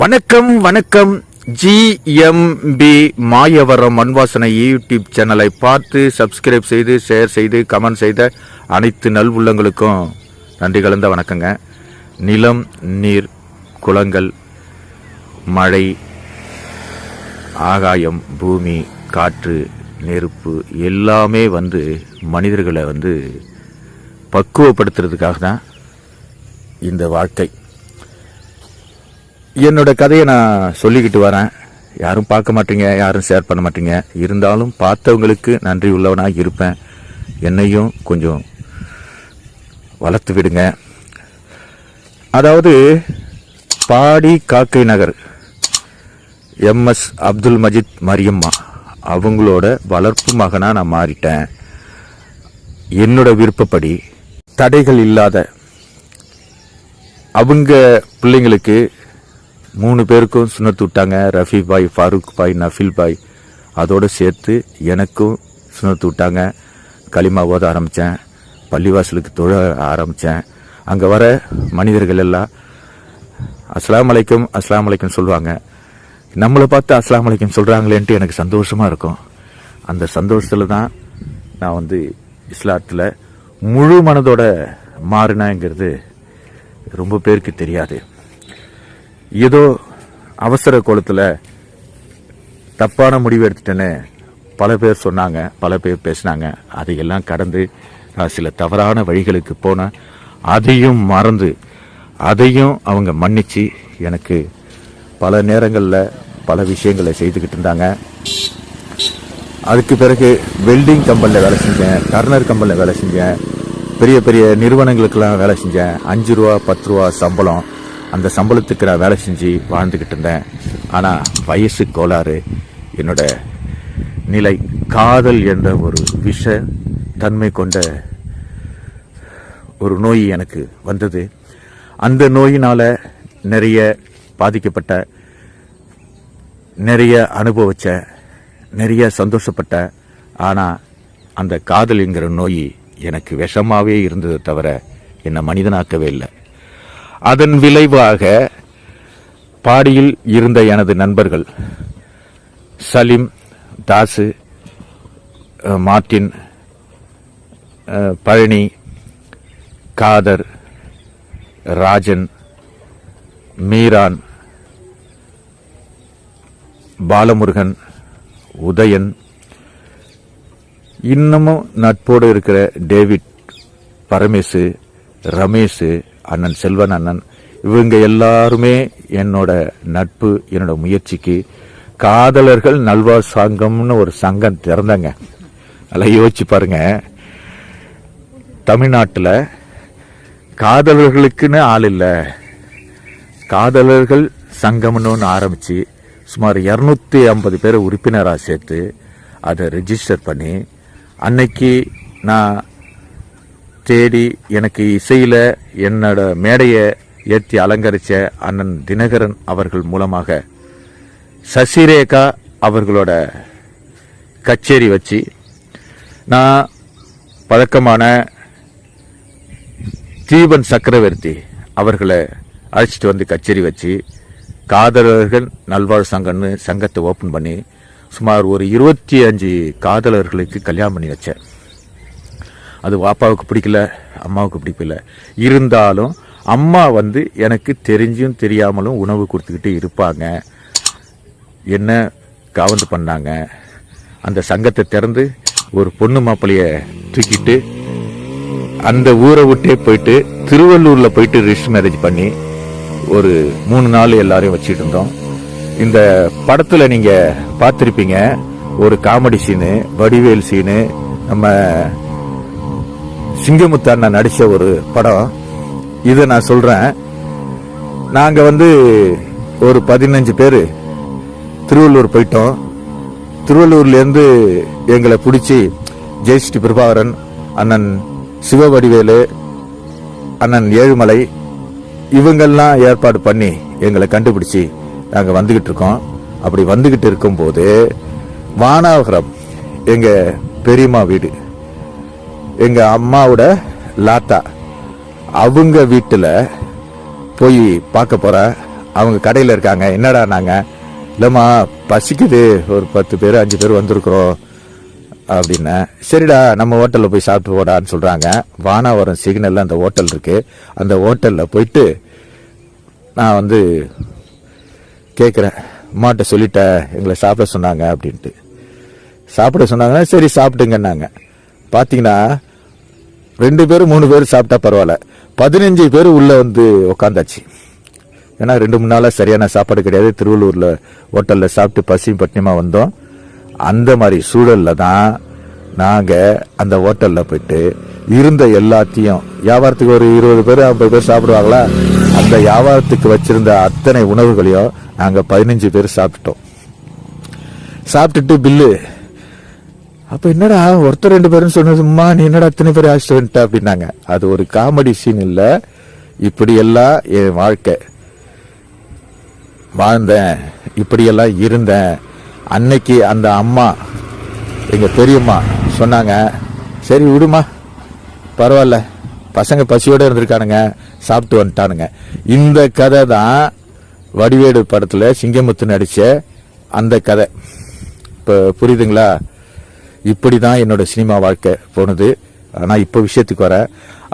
வணக்கம் வணக்கம். GMP Mayavaram Manvasanai YouTube சேனலை பார்த்து சப்ஸ்கிரைப் செய்து ஷேர் செய்து கமெண்ட் செய்த அனைத்து நல்வுள்ளங்களுக்கும் நன்றி கலந்த வணக்கங்க. நிலம் நீர் குளங்கள் மழை ஆகாயம் பூமி காற்று நெருப்பு எல்லாமே வந்து மனிதர்களை வந்து பக்குவப்படுத்துறதுக்காக தான் இந்த வாழ்க்கை. என்னோட கதையை நான் சொல்லிக்கிட்டு வரேன். யாரும் பார்க்க மாட்டீங்க யாரும் ஷேர் பண்ண மாட்டீங்க. இருந்தாலும் பார்த்தவங்களுக்கு நன்றி உள்ளவனாக இருப்பேன். என்னையும் கொஞ்சம் வளர்த்து விடுங்க. அதாவது பாடி காக்கை நகர் எம்எஸ் அப்துல் மஜித் மரியம்மா அவங்களோட வளர்ப்பு மகனாக நான் மாறிட்டேன். என்னோட விருப்பப்படி தடைகள் இல்லாத அவங்க பிள்ளைங்களுக்கு மூணு பேருக்கும் சுனத்து விட்டாங்க. ரஃபி பாய் ஃபாரூக் பாய் நஃபில் பாய். அதோடு சேர்த்து எனக்கும் சுனத்து விட்டாங்க. களிமா ஓத ஆரம்பித்தேன் பள்ளிவாசலுக்கு தொழ ஆரம்பித்தேன் அங்கே வர மனிதர்கள் எல்லாம் அஸ்லாம் அலைக்கும் அஸ்லாம் அலைக்கும் சொல்லுவாங்க. நம்மளை பார்த்து அஸ்லாம் அலைக்கும் சொல்கிறாங்களேன்ட்டு எனக்கு சந்தோஷமாக இருக்கும். அந்த சந்தோஷத்தில் தான் நான் வந்து இஸ்லாத்தில் முழு மனதோட மாறினாங்கிறது ரொம்ப பேருக்கு தெரியாது. ஏதோ அவசர கோலத்தில் தப்பான முடிவு எடுத்துட்டேன்னு பல பேர் சொன்னாங்க பல பேர் பேசினாங்க. அதையெல்லாம் கடந்து நான் சில தவறான வழிகளுக்கு போனேன் அதையும் மறந்து அதையும் அவங்க மன்னித்து எனக்கு பல நேரங்களில் பல விஷயங்களை செய்துக்கிட்டு இருந்தாங்க. அதுக்கு பிறகு வெல்டிங் கம்பெனியில் வேலை செஞ்சேன் டர்னர் கம்பெனியில் வேலை செஞ்சேன் பெரிய பெரிய நிறுவனங்களுக்கெல்லாம் வேலை செஞ்சேன். அஞ்சு ரூபா பத்து ரூபா சம்பளம். அந்த சம்பளத்துக்கு நான் வேலை செஞ்சு வாழ்ந்துக்கிட்டு இருந்தேன். ஆனால் வயசு கோளாறு என்னோட நிலை காதல் என்ற ஒரு விஷ தன்மை கொண்ட ஒரு நோய் எனக்கு வந்தது. அந்த நோயினால் நிறைய பாதிக்கப்பட்ட நிறைய அனுபவிச்ச நிறைய சந்தோஷப்பட்ட ஆனால் அந்த காதலுங்கிற நோய் எனக்கு விஷமாகவே இருந்ததை தவிர என்னை மனிதனாக்கவே இல்லை. அதன் விளைவாக பாடியில் இருந்த எனது நண்பர்கள் சலீம் தாசு மார்டின் மார்ட்டின் பழனி காதர் ராஜன் மீரான் பாலமுருகன் உதயன் இன்னமும் நட்போடு இருக்கிற டேவிட் பரமேசு ரமேஷ் அண்ணன் செல்வன் அண்ணன் இவங்க எல்லாருமே என்னோட நட்பு என்னோட முயற்சிக்கு காதலர்கள் நல்வா சங்கம்னு ஒரு சங்கம் திறந்தாங்க. நல்லா யோசிச்சு பாருங்க. தமிழ்நாட்டில் காதலர்களுக்குன்னு ஆள் இல்லை. காதலர்கள் சங்கம்னு ஒன்று ஆரம்பித்து சுமார் இரநூத்தி ஐம்பது பேரை உறுப்பினராக சேர்த்து அதை ரிஜிஸ்டர் பண்ணி அன்னைக்கு நான் தேடி எனக்கு இசையில் என்னோட மேடையை ஏற்றி அலங்கரித்த அண்ணன் தினகரன் அவர்கள் மூலமாக சசிரேகா அவர்களோட கச்சேரி வச்சு நான் பழக்கமான தீபன் சக்கரவர்த்தி அவர்களை அழைச்சிட்டு வந்து கச்சேரி வச்சு காதலர்கள் நல்வாழ் சங்கம்னு சங்கத்தை ஓப்பன் பண்ணி சுமார் ஒரு இருபத்தி அஞ்சு காதலர்களுக்கு கல்யாணம் பண்ணி வச்சேன். அது வாப்பாவுக்கு பிடிக்கல அம்மாவுக்கு பிடிக்கல. இருந்தாலும் அம்மா வந்து எனக்கு தெரிஞ்சும் தெரியாமலும் உணவு கொடுத்துக்கிட்டு இருப்பாங்க. என்ன கவர்ந்து பண்ணாங்க? அந்த சங்கத்தை திறந்து ஒரு பொண்ணு மாப்பிளைய தூக்கிட்டு அந்த ஊரை விட்டே போயிட்டு திருவள்ளூரில் போயிட்டு ரிஜிஸ்டர் மேரேஜ் பண்ணி ஒரு மூணு நாள் எல்லாரையும் வச்சுட்டு இருந்தோம். இந்த படத்தில் நீங்கள் பார்த்துருப்பீங்க ஒரு காமெடி சீனு வடிவேல் சீனு நம்ம சிங்கமுத்து அண்ணன் நடித்த ஒரு படம். இதை நான் சொல்கிறேன் நாங்கள் வந்து ஒரு பதினஞ்சு பேர் திருவள்ளூர் போயிட்டோம். திருவள்ளூர்லேருந்து எங்களை பிடிச்சி ஜெயஸ்ரீ பிரபாகரன் அண்ணன் சிவவடிவேலு அண்ணன் ஏழுமலை இவங்கெல்லாம் ஏற்பாடு பண்ணி எங்களை கண்டுபிடிச்சி நாங்கள் வந்துக்கிட்டு இருக்கோம். அப்படி வந்துக்கிட்டு இருக்கும்போது வானாவரம் எங்கள் பெரியம்மா வீடு. எங்கள் அம்மாவோட லாத்தா அவங்க வீட்டில் போய் பார்க்க போகிறேன் அவங்க கடையில் இருக்காங்க. என்னடா நாங்கள் இல்லைம்மா பசிக்குது. ஒரு பத்து பேர் அஞ்சு பேர் வந்திருக்குறோம் அப்படின்னேன் சரிடா நம்ம ஹோட்டலில் போய் சாப்பிட்டு போடான்னு சொல்கிறாங்க வானாவரம் சிக்னலில் அந்த ஹோட்டல் இருக்குது அந்த ஹோட்டலில் போயிட்டு நான் வந்து கேட்குறேன் அம்மாட்ட சொல்லிட்டேன். எங்களை சாப்பிட சொன்னாங்க அப்படின்ட்டு. சாப்பிட சொன்னாங்கன்னா சரி சாப்பிட்டுங்கன்னாங்க பார்த்தீங்கன்னா ரெண்டு பேரும் மூணு பேர் சாப்பிட்டா பரவாயில்ல. பதினஞ்சு பேர் உள்ளே வந்து உக்காந்தாச்சு. ஏன்னா ரெண்டு மூணு நாளாக சரியான சாப்பாடு கிடையாது. திருவள்ளூரில் ஹோட்டலில் சாப்பிட்டு பசியும் பட்டினியமாக வந்தோம். அந்த மாதிரி சூழலில் தான் நாங்கள் அந்த ஹோட்டலில் போயிட்டு இருந்த எல்லாத்தையும் வியாபாரத்துக்கு ஒரு இருபது பேர் ஐம்பது பேர் சாப்பிடுவாங்களா? அந்த வியாபாரத்துக்கு வச்சுருந்த அத்தனை உணவுகளையும் நாங்கள் பதினஞ்சு பேர் சாப்பிட்டோம். சாப்பிட்டுட்டு பில்லு அப்ப என்னடா ஒருத்தர் ரெண்டு பேரும் சொன்னதும்மா நீ என்னடா அத்தனை பேர் ஆக்சிடென்ட் அப்படின்னாங்க. அது ஒரு காமெடி சீன் இல்ல. இப்படியெல்லாம் என் வாழ்க்கை. வாழ்ந்தேன். இப்படியெல்லாம் இருந்தேன். அன்னைக்கு அந்த அம்மா எங்க பெரியம்மா சொன்னாங்க சரி விடுமா. பரவாயில்ல. பசங்க பசியோட இருந்திருக்கானுங்க. சாப்பிட்டு வந்துட்டானுங்க. இந்த கதை தான் வடிவேடு படத்துல சிங்கமுத்து நடிச்ச அந்த கதை. இப்போ புரியுதுங்களா? இப்படி தான் என்னோட சினிமா வாழ்க்கை போனது. ஆனால் இப்போ விஷயத்துக்கு வர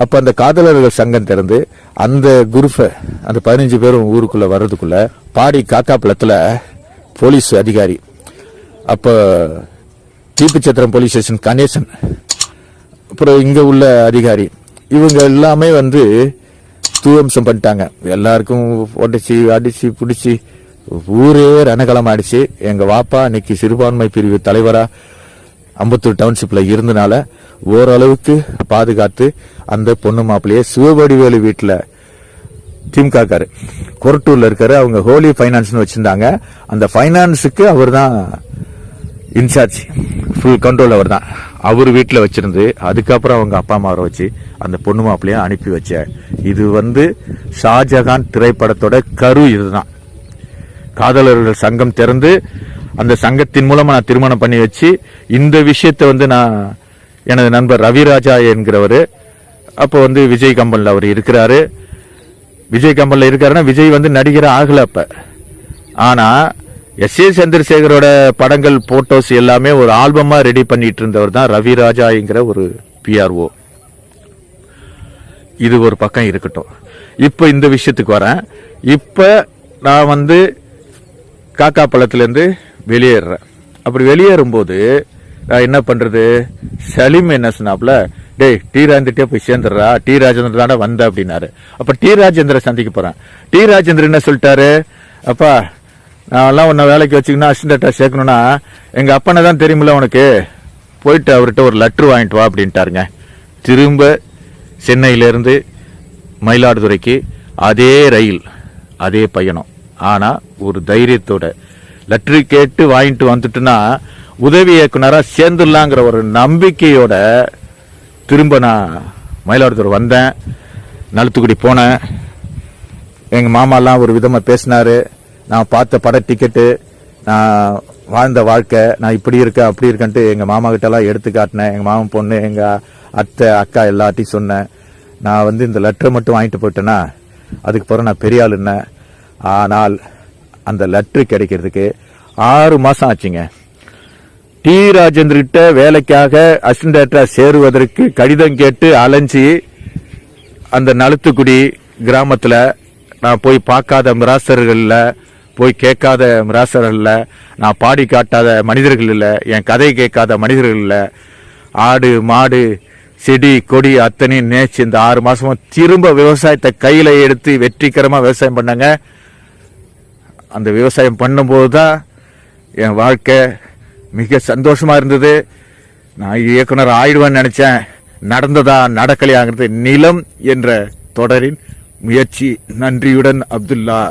அப்போ அந்த காதலர்கள் சங்கம் திறந்து அந்த குரூப்பை அந்த பதினஞ்சு பேரும் ஊருக்குள்ளே வர்றதுக்குள்ள பாடி காக்காப்பழத்தில் போலீஸ் அதிகாரி அப்போ தீப்புச்சத்திரம் போலீஸ் ஸ்டேஷன் கணேசன் அப்புறம் இங்கே உள்ள அதிகாரி இவங்க எல்லாமே வந்து தூவம்சம் பண்ணிட்டாங்க. எல்லாருக்கும் உடச்சி அடிச்சு பிடிச்சி ஊரே ரணகலம் ஆயிடுச்சு எங்கள் வாப்பா இன்னைக்கு சிறுபான்மை பிரிவு தலைவராக அம்பத்தூர் டவுன்ஷிப்பில் இருந்தனால ஓரளவுக்கு பாதுகாத்து அந்த பொண்ணு மாப்பிள்ளைய சிவவடிவேலு வீட்டில் திமுகக்காரு கொரட்டூரில் இருக்காரு. அவங்க ஹோலி ஃபைனான்ஸ்னு வச்சுருந்தாங்க. அந்த ஃபைனான்ஸுக்கு அவர் தான் இன்சார்ஜ் ஃபுல் கண்ட்ரோல் அவர் தான் அவர் வீட்டில் வச்சுருந்து அதுக்கப்புறம் அவங்க அப்பா அம்மாவை வச்சு அந்த பொண்ணு மாப்பிள்ளைய அனுப்பி வச்ச. இது வந்து ஷாஜகான் திரைப்படத்தோட கரு இதுதான். காதலர்கள் சங்கம் திறந்து அந்த சங்கத்தின் மூலமா நான் திருமணம் பண்ணி வச்சு இந்த விஷயத்தை வந்து நான் எனது நண்பர் ரவிராஜா என்கிறவர் அப்போ வந்து விஜய் கம்பனில் அவர் இருக்கிறாரு. விஜய் கம்பனில் இருக்காருன்னா விஜய் வந்து நடிகர் ஆகலை அப்போ. ஆனால் எஸ் ஏ சந்திரசேகரோட படங்கள் போட்டோஸ் எல்லாமே ஒரு ஆல்பமாக ரெடி பண்ணிட்டு இருந்தவர் தான் ரவிராஜாங்கிற ஒரு பிஆர்ஓ இது ஒரு பக்கம் இருக்கட்டும். இப்போ இந்த விஷயத்துக்கு வரேன். இப்போ நான் வந்து காக்கா பழத்துலேருந்து வெளியேறுறேன் அப்படி வெளியேறும்போது நான் என்ன பண்ணுறது சலீம் என்ன சொன்னாப்புல? டேய் டி ராஜேந்திரட்டே போய் சேர்ந்துடுறா. டி ராஜேந்திர தானே வந்த அப்படின்னாரு. அப்போ டி ராஜேந்திர சந்திக்க போகிறேன் டி ராஜேந்திர என்ன சொல்லிட்டாரு? அப்பா நான் எல்லாம் உன்னை வேலைக்கு வச்சுக்கணும் அசிஸ்டண்ட்டாக சேர்க்கணும்னா எங்கள் அப்பனை தான் தெரியுமில்ல உனக்கு? போயிட்டு அவர்கிட்ட ஒரு லெட்ரு வாங்கிட்டு வா அப்படின்ட்டாருங்க. திரும்ப சென்னையிலேருந்து மயிலாடுதுறைக்கு அதே ரயில் அதே பயணம். ஆனால் ஒரு தைரியத்தோட லெட்ரு கேட்டு வாங்கிட்டு வந்துட்டுன்னா உதவி இயக்குனராக சேர்ந்துடலாங்கிற ஒரு நம்பிக்கையோட திரும்ப நான் மயிலாடுதுறை வந்தேன். நலுத்துக்குடி போனேன். எங்கள் மாமாலாம் ஒரு விதமாக பேசினாரு. நான் பார்த்த பட டிக்கெட்டு நான் வாழ்ந்த வாழ்க்கை நான் இப்படி இருக்கேன் அப்படி இருக்கேன்ட்டு எங்கள் மாமா கிட்டலாம் எடுத்து காட்டினேன். எங்கள் மாமன் பொண்ணு எங்கள் அத்தை அக்கா எல்லாத்தையும் சொன்னேன். நான் வந்து இந்த லெட்டரை மட்டும் வாங்கிட்டு போயிட்டேன்னா அதுக்கு பிறகு நான் பெரிய என்ன ஆனால் அந்த லெட்ரு கிடைக்கிறதுக்கு ஆறு மாசம் ஆச்சுங்க. டி. ராஜேந்திரகிட்ட வேலைக்காக அசிஸ்டன்டா சேருவதற்கு கடிதம் கேட்டு அலைஞ்சி அந்த நலுத்துக்குடி கிராமத்தில் நான் போய் பார்க்காத மிராசர்கள்ல போய் கேட்காத மிராசர்கள்ல நான் பாடி காட்டாத மனிதர்கள் இல்லை என் கதை கேட்காத மனிதர்கள் இல்லை ஆடு மாடு செடி கொடி அத்தனையும் நேச்சு இந்த ஆறு மாசமா திரும்ப விவசாயத்தை கையில் எடுத்து வெற்றிகரமாக விவசாயம் பண்ணாங்க. அந்த விவசாயம் பண்ணும்போது தான் என் வாழ்க்கை மிக சந்தோஷமா இருந்தது. நான் இயக்குனர் ஆயிடுவேன்னு நினைச்சேன். நடந்ததா நடக்கலையாங்கிறது நிலம் என்ற தொடரின் முயற்சி. நன்றியுடன் அப்துல்லா.